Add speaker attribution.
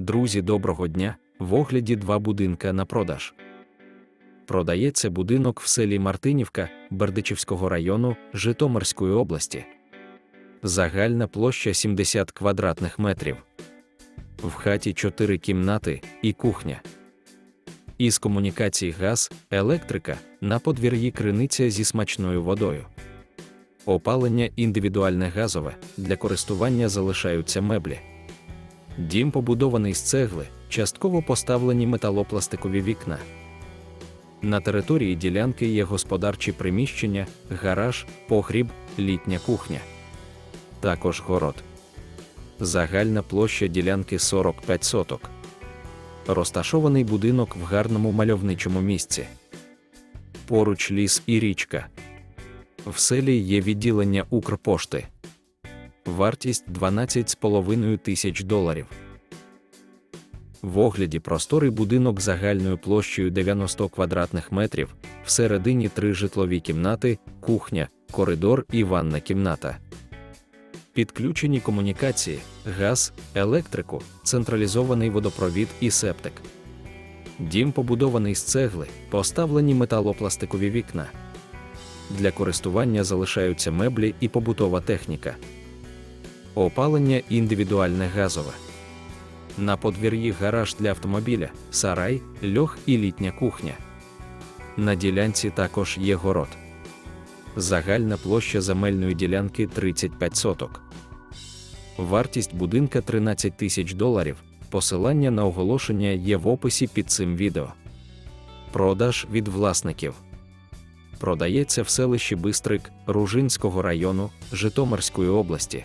Speaker 1: Друзі, доброго дня! В огляді два будинка на продаж. Продається будинок в селі Мартинівка Бердичівського району Житомирської області. Загальна площа 70 квадратних метрів. В хаті 4 кімнати і кухня. Із комунікацій газ, електрика, на подвір'ї криниця зі смачною водою. Опалення індивідуальне газове, для користування залишаються меблі. Дім побудований з цегли, частково поставлені металопластикові вікна. На території ділянки є господарчі приміщення, гараж, погріб, літня кухня. Також город. Загальна площа ділянки 45 соток. Розташований будинок в гарному мальовничому місці. Поруч ліс і річка. В селі є відділення Укрпошти. Вартість 12,5 тисяч доларів. В огляді просторий будинок загальною площею 90 квадратних метрів, всередині три житлові кімнати, кухня, коридор і ванна кімната. Підключені комунікації, газ, електрику, централізований водопровід і септик. Дім побудований з цегли, поставлені металопластикові вікна. Для користування залишаються меблі і побутова техніка. Опалення індивідуальне газове. На подвір'ї гараж для автомобіля, сарай, льох і літня кухня. На ділянці також є город. Загальна площа земельної ділянки 35 соток. Вартість будинка 13 тисяч доларів. Посилання на оголошення є в описі під цим відео. Продаж від власників. Продається в селищі Бистрик Ружинського району Житомирської області.